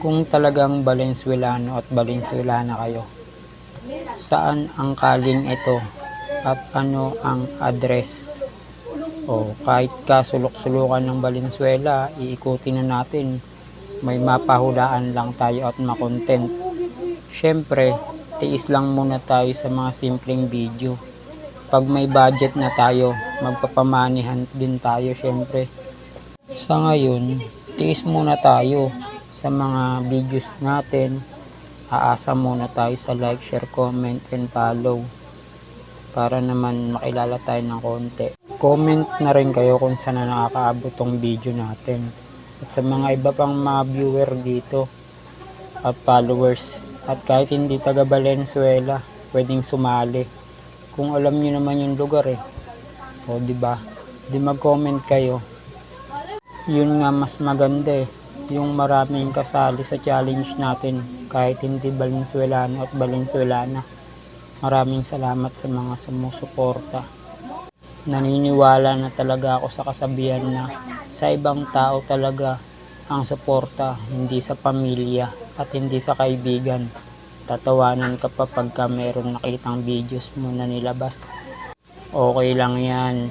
Kung talagang Valenzuelano at Valenzuelana kayo, saan ang kaling ito at ano ang address? O kahit kasulok-sulukan ng Valenzuela, iikutin na natin. May mapahulaan lang tayo at makontent. Siyempre, tiis lang muna tayo sa mga simpleng video. Pag may budget na tayo, magpapamanihan din tayo siyempre. Sa ngayon, tiis muna tayo sa mga videos natin. Aasa muna tayo sa like, share, comment, and follow para naman makilala tayo ng konti. Comment na rin kayo kung saan na nakakaabot tong video natin. At sa mga iba pang mga viewer dito at followers at kahit hindi taga Valenzuela, pwedeng sumali. Kung alam niyo naman yung lugar eh. O di ba? Di mag-comment kayo. Yun nga mas maganda eh. Yung maraming kasali sa challenge natin kahit hindi Valenzuelano at Valenzuelana. Maraming salamat sa mga sumusuporta. Naniniwala na talaga ako sa kasabihan na sa ibang tao talaga ang suporta, hindi sa pamilya at hindi sa kaibigan. Tatawanan ka pa pagka meron nakitang videos mo na nilabas. Okay lang yan.